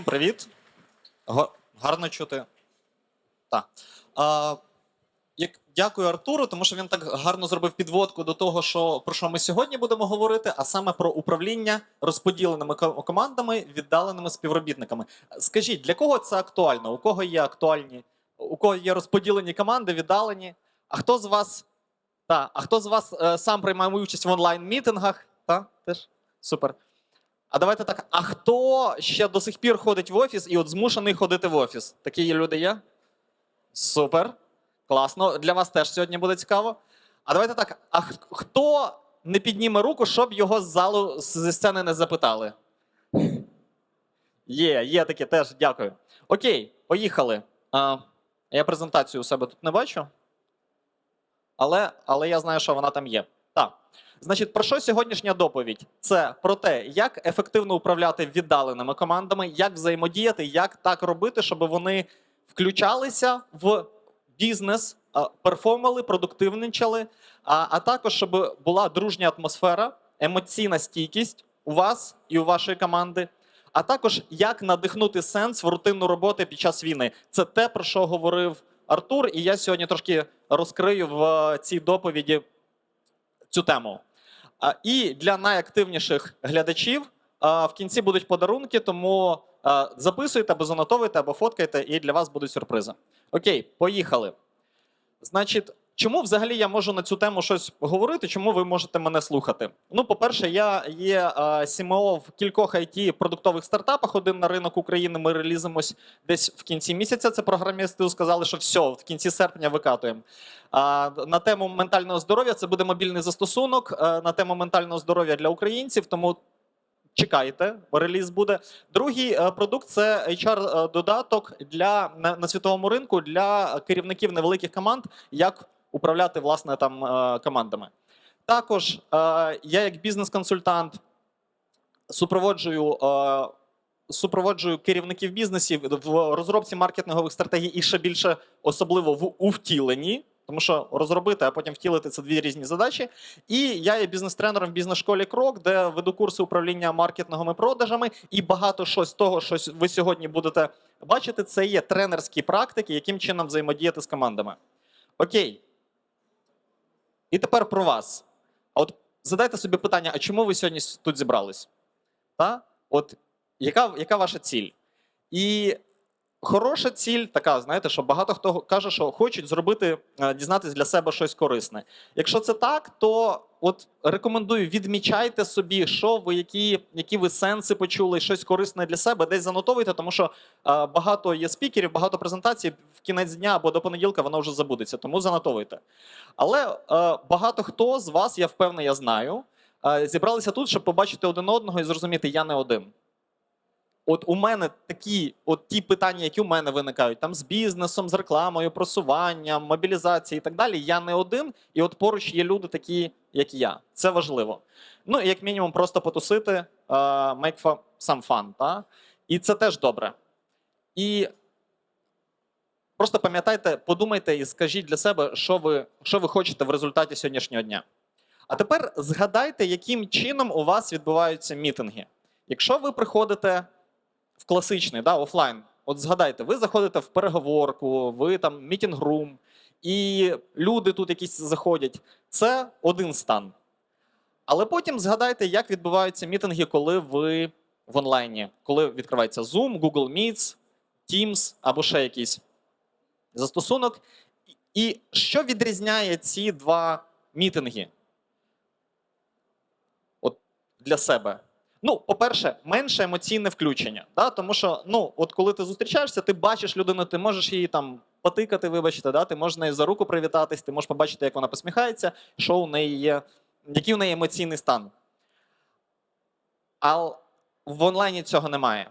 Всім привіт. Гарно чути. Так. А, як, дякую Артуру, тому що він так гарно зробив підводку до того, що, про що ми сьогодні будемо говорити, а саме про управління розподіленими командами, віддаленими співробітниками. Скажіть, для кого це актуально? У кого є актуальні, у кого є розподілені команди, віддалені? А хто з вас, та, а хто з вас е, сам приймає участь в онлайн-мітингах? Та, теж? Супер. А давайте так. А хто ще до сих пір ходить в офіс і от змушений ходити в офіс? Такі люди є? Супер. Класно. Для вас теж сьогодні буде цікаво. А давайте так. А хто не підніме руку, щоб його з залу зі сцени не запитали? Є, є таке теж, дякую. Окей, поїхали. А, я презентацію у себе тут не бачу. Але, але я знаю, що вона там є. Так. Значить, про що сьогоднішня доповідь? Це про те, як ефективно управляти віддаленими командами, як взаємодіяти, як так робити, щоб вони включалися в бізнес, а, перформали, продуктивничали, а, а також щоб була дружня атмосфера, емоційна стійкість у вас і у вашої команди. А також як надихнути сенс в рутинну роботу під час війни. Це те, про що говорив Артур, і я сьогодні трошки розкрию в е, цій доповіді цю тему. І для найактивніших глядачів в кінці будуть подарунки, тому записуйте або занотовуйте, або фоткайте, і для вас будуть сюрпризи. Окей, поїхали. Значить, чому взагалі я можу на цю тему щось говорити? Чому ви можете мене слухати? Ну, по-перше, я є а, CMO в кількох it продуктових стартапах. Один на ринок України ми релізимось десь в кінці місяця. Це програмісти сказали, що все, в кінці серпня викатуємо. А, на тему ментального здоров'я це буде мобільний застосунок. на тему ментального здоров'я для українців. Тому чекайте, реліз буде. Другий е, продукт це HR-додаток для на світовому ринку для керівників невеликих команд, як управляти власне там е, командами. Також е, я, як бізнес-консультант, супроводжую. е, Супроводжую керівників бізнесів в розробці маркетингових стратегій і ще більше особливо в у втіленні, тому що розробити, а потім втілити це дві різні задачі. І я є бізнес-тренером в бізнес-школі Крок, де веду курси управління маркетинговими продажами. І багато що з того, що ви сьогодні будете бачити, це є тренерські практики, яким чином взаємодіяти з командами. Окей. І тепер про вас. А от задайте собі питання: а чому ви сьогодні тут зібрались? Та? От яка, яка ваша ціль? І хороша ціль така, знаєте, що багато хто каже, що хочуть зробити, е, дізнатись для себе щось корисне. Якщо це так, то от рекомендую відмічайте собі, що ви, які, які ви сенси почули, щось корисне для себе, десь занотовуйте, тому що е, багато є спікерів, багато презентацій в кінець дня або до понеділка воно вже забудеться, тому занотовуйте. Але е, багато хто з вас, я впевнений, я знаю, зібралися тут, щоб побачити один одного і зрозуміти, я не один. От у мене такі, от ті питання, які у мене виникають, там з бізнесом, з рекламою, просуванням, мобілізацією і так далі. Я не один, і от поруч є люди, такі, як я. Це важливо. Ну і як мінімум, просто потусити, е, make for some fun, та? І це теж добре. І просто пам'ятайте, подумайте і скажіть для себе, що ви, що ви хочете в результаті сьогоднішнього дня. А тепер згадайте, яким чином у вас відбуваються мітинги. Якщо ви приходите в класичний, да, офлайн. От згадайте, ви заходите в переговорку, ви там мітінг-рум, і люди тут якісь заходять. Це один стан. Але потім згадайте, як відбуваються мітинги, коли ви в онлайні, коли відкривається Zoom, Google Meets, Teams або ще якийсь застосунок. І що відрізняє ці два мітинги? От для себе. Ну, по-перше, менше емоційне включення. Да? Тому що, ну, от коли ти зустрічаєшся, ти бачиш людину, ти можеш її там потикати, вибачте, да? ти можеш нею за руку привітатись, ти можеш побачити, як вона посміхається, що у неї є, який у неї емоційний стан. А в онлайні цього немає.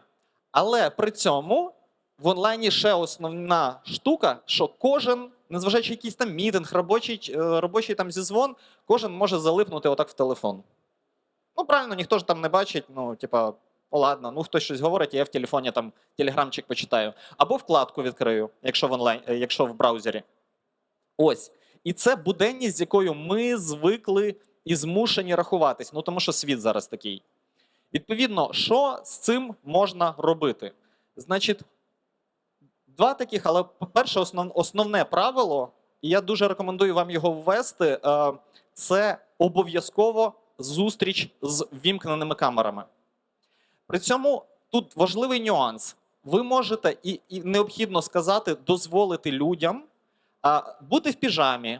Але при цьому в онлайні ще основна штука, що кожен, незважаючи якийсь там мітинг, робочий, е, робочий там зізвон, кожен може залипнути отак в телефон. Ну, правильно, ніхто ж там не бачить, ну, типа, ладно, ну хтось щось говорить, я в телефоні там телеграмчик почитаю. Або вкладку відкрию, якщо в онлайн, е, якщо в браузері. Ось. І це буденність, з якою ми звикли і змушені рахуватись. Ну тому що світ зараз такий. Відповідно, що з цим можна робити? Значить, два таких, але перше, основ, основне правило, і я дуже рекомендую вам його ввести, е, це обов'язково зустріч з вімкненими камерами. При цьому тут важливий нюанс. Ви можете і, і необхідно сказати, дозволити людям а, бути в піжамі,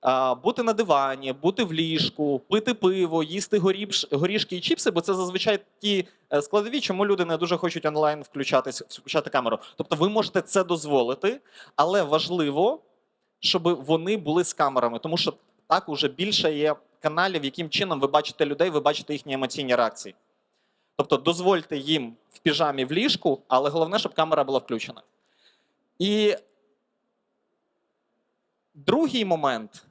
а, бути на дивані, бути в ліжку, пити пиво, їсти горіш, горішки і чіпси, бо це зазвичай ті е, складові, чому люди не дуже хочуть онлайн включатись, включати камеру. Тобто ви можете це дозволити, але важливо, щоб вони були з камерами, тому що так уже більше є каналів, яким чином ви бачите людей, ви бачите їхні емоційні реакції. Тобто дозвольте їм в піжамі в ліжку, але головне, щоб камера була включена. І другий момент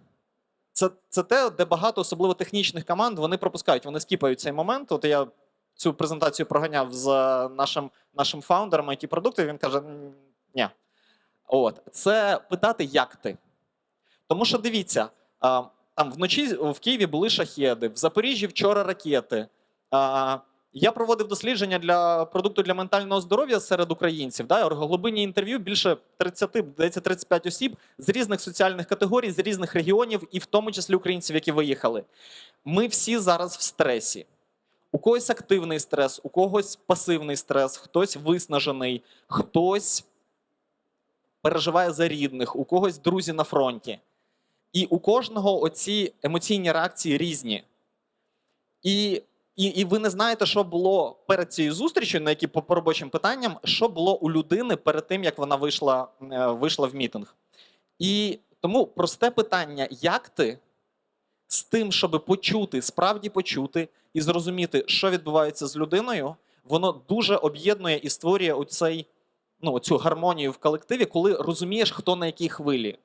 це, це те, де багато, особливо технічних команд, вони пропускають, вони скіпають цей момент. От я цю презентацію проганяв з нашим, нашим фаундером it продуктів він каже: «М, ні. От, це питати, як ти. Тому що дивіться, там вночі в Києві були шахеди, в Запоріжжі вчора ракети. Я проводив дослідження для продукту для ментального здоров'я серед українців. Да, глибинні інтерв'ю більше 30, здається, 35 осіб з різних соціальних категорій, з різних регіонів, і в тому числі українців, які виїхали. Ми всі зараз в стресі. У когось активний стрес, у когось пасивний стрес, хтось виснажений, хтось переживає за рідних, у когось друзі на фронті. І у кожного оці емоційні реакції різні. І, і, і ви не знаєте, що було перед цією зустрічю, на які по, по робочим питанням, що було у людини перед тим, як вона вийшла, е, вийшла в мітинг. І тому просте питання: як ти з тим, щоб почути, справді почути і зрозуміти, що відбувається з людиною, воно дуже об'єднує і створює оцей, ну, цю гармонію в колективі, коли розумієш, хто на якій хвилі.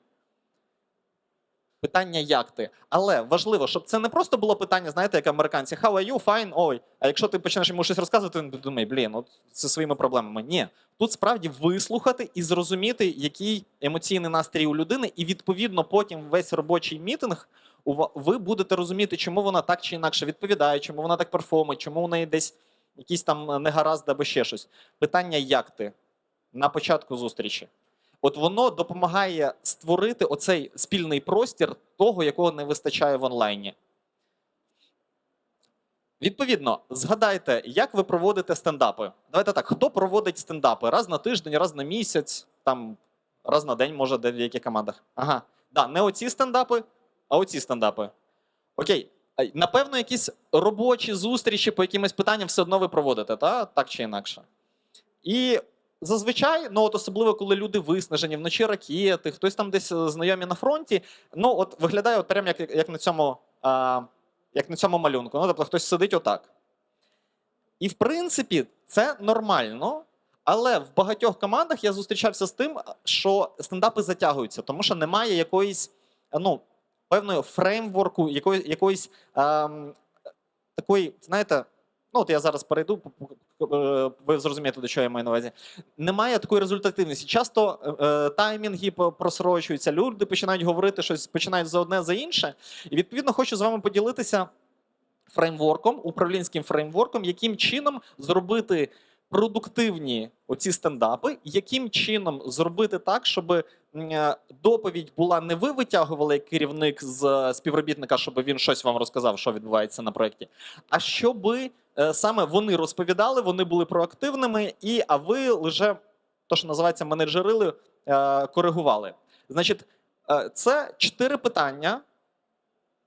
Питання, як ти. Але важливо, щоб це не просто було питання, знаєте, як американці, how are you, fine, ой. А якщо ти почнеш йому щось розказувати, він думає, блін, от це своїми проблемами. Ні. Тут справді вислухати і зрозуміти, який емоційний настрій у людини, і відповідно потім весь робочий мітинг ви будете розуміти, чому вона так чи інакше відповідає, чому вона так перформить, чому у неї десь якісь там негаразди або ще щось. Питання, як ти на початку зустрічі. От воно допомагає створити оцей спільний простір того, якого не вистачає в онлайні. Відповідно, згадайте, як ви проводите стендапи. Давайте так: хто проводить стендапи? Раз на тиждень, раз на місяць, там раз на день, може, де в яких командах. Ага. Да, не оці стендапи, а оці стендапи. Окей. Напевно, якісь робочі зустрічі по якимось питанням все одно ви проводите, та? так чи інакше. І зазвичай, ну от особливо коли люди виснажені, вночі ракети, хтось там десь е, знайомі на фронті, ну от виглядає от прямо як, як, на цьому, а, як на цьому малюнку. Ну, тобто хтось сидить отак. І в принципі, це нормально. Але в багатьох командах я зустрічався з тим, що стендапи затягуються, тому що немає якоїсь ну, певної фреймворку, якої, якоїсь ем, такої, знаєте, ну от я зараз перейду, е, ви зрозумієте, до чого я маю на увазі. Немає такої результативності. Часто е, е, таймінги просрочуються, люди починають говорити щось, починають за одне за інше. І відповідно хочу з вами поділитися фреймворком, управлінським фреймворком, яким чином зробити продуктивні оці стендапи, яким чином зробити так, щоб доповідь була не ви витягували як керівник з е, співробітника, щоб він щось вам розказав, що відбувається на проєкті, а щоб саме вони розповідали, вони були проактивними, і а ви лише то, що називається менеджерили, е, коригували. Значить, е, це чотири питання,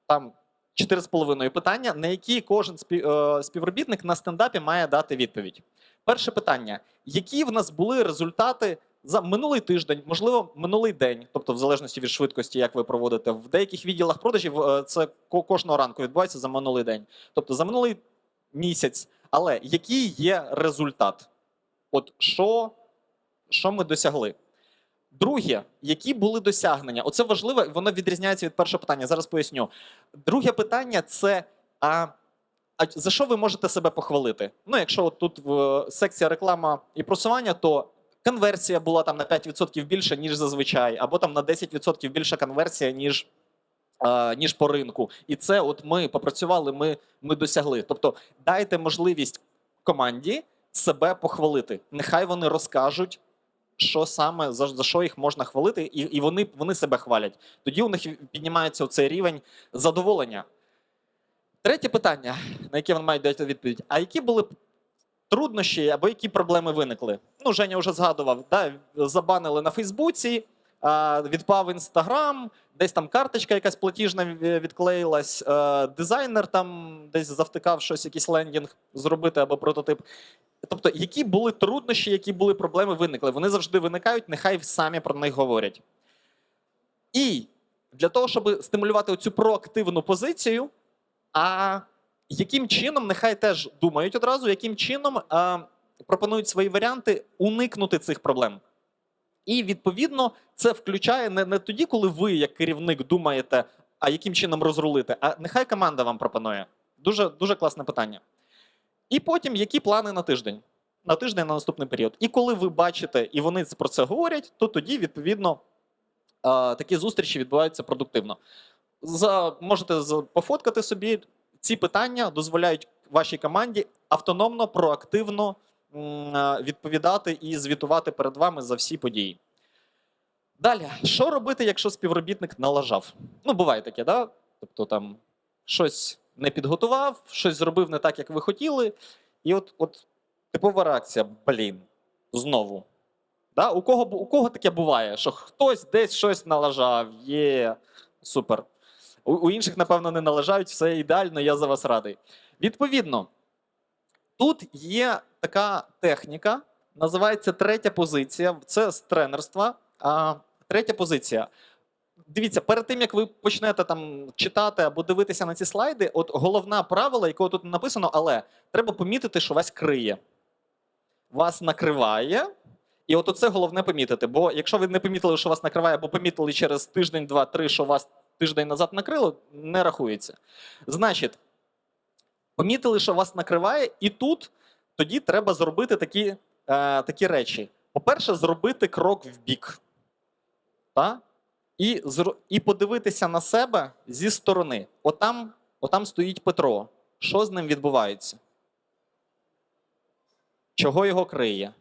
там чотири з половиною питання, на які кожен е, співробітник на стендапі має дати відповідь. Перше питання: які в нас були результати за минулий тиждень, можливо, минулий день, тобто в залежності від швидкості, як ви проводите, в деяких відділах продажів е, це кожного ранку відбувається за минулий день. Тобто за минулий місяць. Але який є результат? От що, що ми досягли? Друге, які були досягнення? Оце важливо, воно відрізняється від першого питання. Зараз поясню. Друге питання це. А, а за що ви можете себе похвалити? Ну, якщо от тут в е, секція реклама і просування, то конверсія була там на 5% більше, ніж зазвичай, або там на 10% більша конверсія, ніж, ніж по ринку. І це от ми попрацювали, ми, ми досягли. Тобто дайте можливість команді себе похвалити. Нехай вони розкажуть, що саме за, за що їх можна хвалити, і, і вони, вони себе хвалять. Тоді у них піднімається цей рівень задоволення. Третє питання, на яке вони мають дати відповідь: а які були труднощі або які проблеми виникли? Ну, Женя вже згадував, да, забанили на Фейсбуці, відпав Інстаграм, десь там карточка якась платіжна відклеїлась, дизайнер там десь завтикав щось, якийсь лендінг зробити або прототип. Тобто, які були труднощі, які були проблеми, виникли. Вони завжди виникають, нехай самі про них говорять. І для того, щоб стимулювати цю проактивну позицію, а яким чином, нехай теж думають одразу, яким чином а, пропонують свої варіанти уникнути цих проблем. І відповідно це включає не, не тоді, коли ви, як керівник, думаєте, а яким чином розрулити, а нехай команда вам пропонує. Дуже, дуже класне питання. І потім, які плани на тиждень? На тиждень на наступний період. І коли ви бачите, і вони про це говорять, то тоді, відповідно, е, такі зустрічі відбуваються продуктивно. За, можете пофоткати собі. Ці питання дозволяють вашій команді автономно, проактивно е, відповідати і звітувати перед вами за всі події. Далі, що робити, якщо співробітник налажав? Ну, буває таке, да? Тобто там щось не підготував, щось зробив не так, як ви хотіли. І от, от типова реакція: блін, знову. Да? У, кого, у кого таке буває, що хтось десь щось налажав, є супер. У, інших, напевно, не налажають, все ідеально, я за вас радий. Відповідно, тут є така техніка, називається третя позиція. Це з тренерства. А, третя позиція. Дивіться, перед тим як ви почнете там читати або дивитися на ці слайди, от головне правило, якого тут написано, але треба помітити, що вас криє. Вас накриває, і от оце головне помітити. Бо якщо ви не помітили, що вас накриває, або помітили через тиждень, два, три, що вас тиждень назад накрило, не рахується. Значить, помітили, що вас накриває, і тут тоді треба зробити такі, е, такі речі. По-перше, зробити крок в бік. Та? І, і подивитися на себе зі сторони. Отам, отам стоїть Петро. Що з ним відбувається? Чого його криє?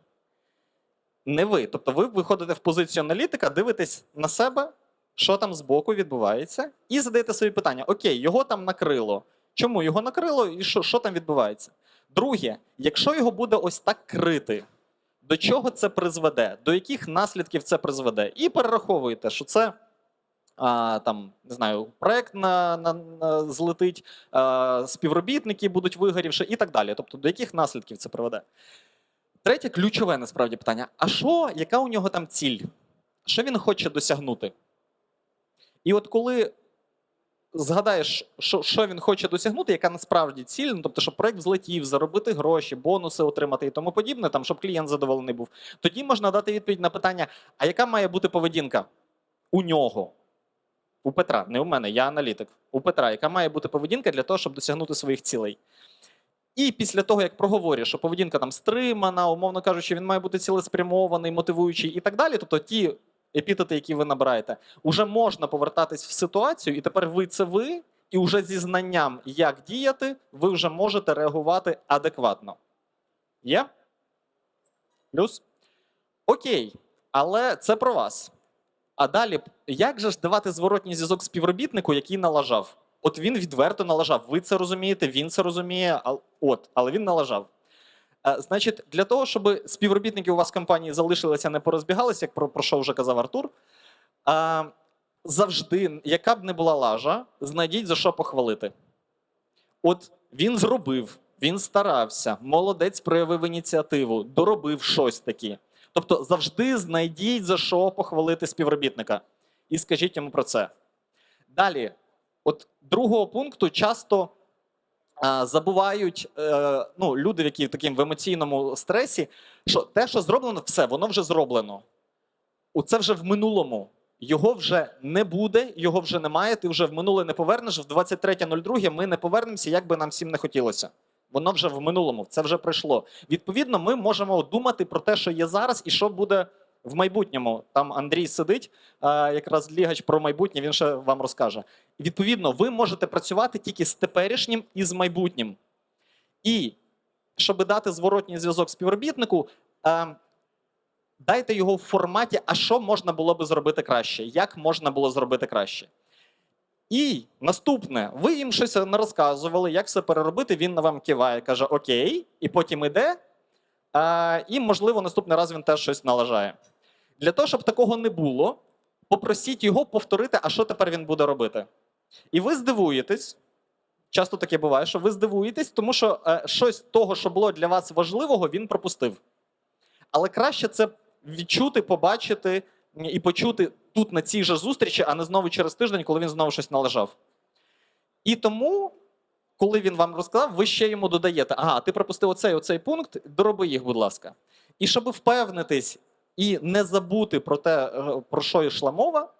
Не ви. Тобто ви виходите в позицію аналітика, дивитесь на себе, що там збоку відбувається, і задаєте собі питання: Окей, його там накрило. Чому його накрило і що, що там відбувається? Друге, якщо його буде ось так крити, до чого це призведе, до яких наслідків це призведе? І перераховуєте, що це а, там, не знаю, проект на, на, на злетить, а, співробітники будуть вигорівши і так далі. Тобто, до яких наслідків це приведе? Третє ключове насправді питання: а що, яка у нього там ціль? Що він хоче досягнути? І от коли згадаєш, що, що він хоче досягнути, яка насправді ціль, ну, тобто, щоб проект злетів, заробити гроші, бонуси отримати і тому подібне, там, щоб клієнт задоволений був, тоді можна дати відповідь на питання: а яка має бути поведінка у нього? У Петра, не у мене, я аналітик. У Петра, яка має бути поведінка для того, щоб досягнути своїх цілей. І після того, як проговорюєш, що поведінка там стримана, умовно кажучи, він має бути цілеспрямований, мотивуючий і так далі. Тобто ті епітети, які ви набираєте, уже можна повертатись в ситуацію, і тепер ви це ви, і вже зі знанням, як діяти, ви вже можете реагувати адекватно. Є? Плюс? Окей, але це про вас. А далі, як же ж давати зворотній зв'язок співробітнику, який налажав? От він відверто налажав. Ви це розумієте, він це розуміє, от, але він налажав. Е, Значить, для того, щоб співробітники у вас в компанії залишилися, не порозбігалися, як про, про що вже казав Артур, е, завжди, яка б не була лажа, знайдіть за що похвалити. От він зробив, він старався, молодець проявив ініціативу, доробив щось таке. Тобто завжди знайдіть за що похвалити співробітника і скажіть йому про це. Далі, от другого пункту часто а, забувають е, ну, люди, які в таким в емоційному стресі, що те, що зроблено, все, воно вже зроблено. Це вже в минулому. Його вже не буде, його вже немає. Ти вже в минуле не повернеш. В 23.02 ми не повернемося, як би нам всім не хотілося. Воно вже в минулому, це вже пройшло. Відповідно, ми можемо думати про те, що є зараз, і що буде в майбутньому. Там Андрій сидить, якраз лігач про майбутнє, він ще вам розкаже. Відповідно, ви можете працювати тільки з теперішнім і з майбутнім. І щоб дати зворотній зв'язок співробітнику, дайте його в форматі, а що можна було би зробити краще, як можна було зробити краще. І наступне, ви їм щось не розказували, як все переробити. Він на вам киває, каже Окей, і потім іде. І, можливо, наступний раз він теж щось налажає. Для того, щоб такого не було, попросіть його повторити, а що тепер він буде робити. І ви здивуєтесь. Часто таке буває, що ви здивуєтесь, тому що е, щось того, що було для вас важливого, він пропустив. Але краще це відчути, побачити і почути тут на цій же зустрічі, а не знову через тиждень, коли він знову щось належав. І тому, коли він вам розказав, ви ще йому додаєте: ага, ти пропустив оцей оцей пункт, дороби їх, будь ласка. І щоб впевнитись і не забути про те, е, про що йшла мова,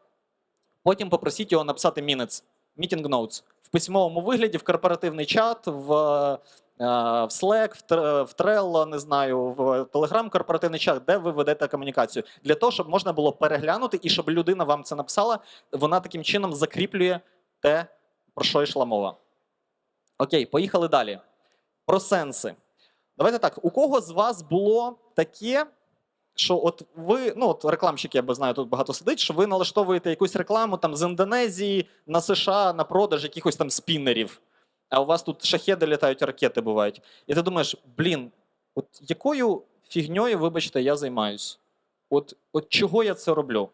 потім попросіть його написати minutes, meeting notes в письмовому вигляді, в корпоративний чат, в, е, в Slack, в Trello, не знаю, в Telegram корпоративний чат, де ви ведете комунікацію, для того, щоб можна було переглянути і щоб людина вам це написала, вона таким чином закріплює те, про що йшла мова. Окей, поїхали далі. Про сенси. Давайте так: у кого з вас було таке, що от ви, ну от рекламщики, я би знаю, тут багато сидить, що ви налаштовуєте якусь рекламу там з Індонезії на США на продаж якихось там спіннерів, а у вас тут шахеди літають, ракети бувають. І ти думаєш, блін, от якою фігньою, вибачте, я займаюсь? От, от чого я це роблю?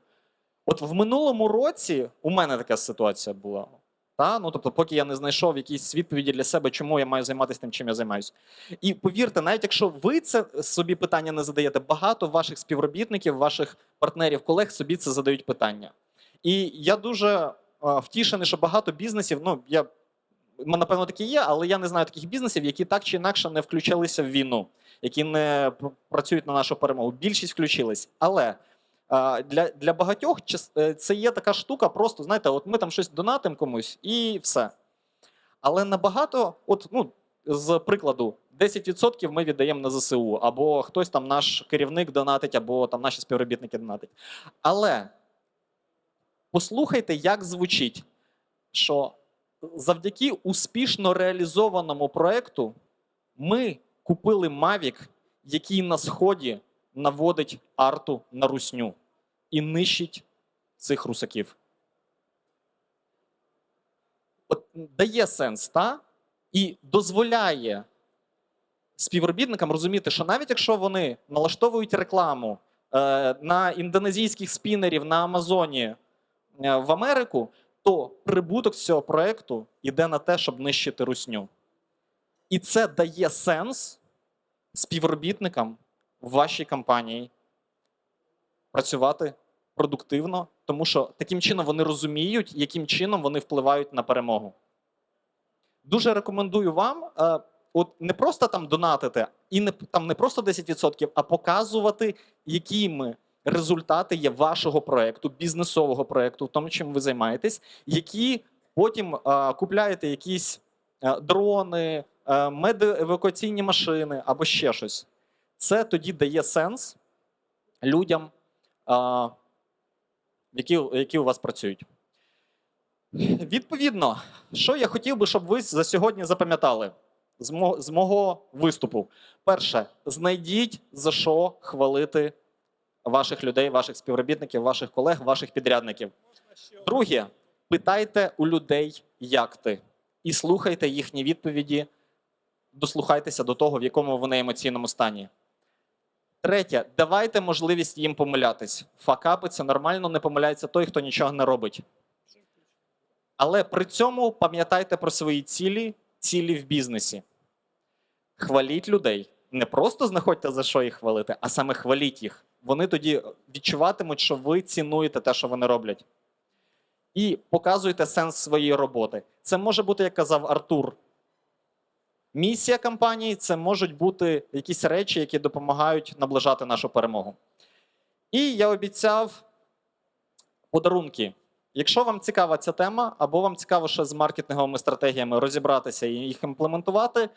От в минулому році у мене така ситуація була. Та? Ну, тобто, поки я не знайшов якісь відповіді для себе, чому я маю займатися тим, чим я займаюся. І повірте, навіть якщо ви це собі питання не задаєте, багато ваших співробітників, ваших партнерів, колег собі це задають питання. І я дуже а, втішений, що багато бізнесів, ну я напевно такі є, але я не знаю таких бізнесів, які так чи інакше не включалися в війну, які не працюють на нашу перемогу. Більшість включились. Але для, для багатьох е, це є така штука, просто знаєте, от ми там щось донатимо комусь і все. Але набагато, от, ну, з прикладу, 10% ми віддаємо на ЗСУ, або хтось там наш керівник донатить, або там наші співробітники донатять. Але послухайте, як звучить, що завдяки успішно реалізованому проекту ми купили Mavic, який на сході наводить арту на русню і нищить цих русаків. От дає сенс, та? І дозволяє співробітникам розуміти, що навіть якщо вони налаштовують рекламу е, на індонезійських спінерів на Амазоні е, в Америку, то прибуток цього проекту йде на те, щоб нищити русню. І це дає сенс співробітникам в вашій компанії працювати продуктивно, тому що таким чином вони розуміють, яким чином вони впливають на перемогу. Дуже рекомендую вам е, от не просто там донатити, і не там не просто 10%, а показувати, якими результати є вашого проекту, бізнесового проекту, в тому, чим ви займаєтесь, які потім е, купляєте якісь е, дрони, е, медеевакуаційні машини або ще щось. Це тоді дає сенс людям, е, які, які у вас працюють. Відповідно, що я хотів би, щоб ви за сьогодні запам'ятали з мого, виступу. Перше, знайдіть за що хвалити ваших людей, ваших співробітників, ваших колег, ваших підрядників. Друге, питайте у людей, як ти, і слухайте їхні відповіді, дослухайтеся до того, в якому вони емоційному стані. Третє, давайте можливість їм помилятись. Факапи це нормально, не помиляється той, хто нічого не робить. Але при цьому пам'ятайте про свої цілі, цілі в бізнесі. Хваліть людей. Не просто знаходьте за що їх хвалити, а саме хваліть їх. Вони тоді відчуватимуть, що ви цінуєте те, що вони роблять. І показуйте сенс своєї роботи. Це може бути, як казав Артур, місія компанії, це можуть бути якісь речі, які допомагають наближати нашу перемогу. І я обіцяв подарунки. Якщо вам цікава ця тема, або вам цікаво ще з маркетинговими стратегіями розібратися і їх імплементувати, е,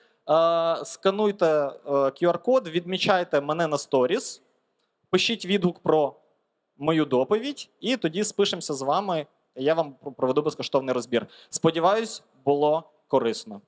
скануйте е, QR-код, відмічайте мене на сторіс, пишіть відгук про мою доповідь, і тоді спишемося з вами. Я вам проведу безкоштовний розбір. Сподіваюсь, було корисно.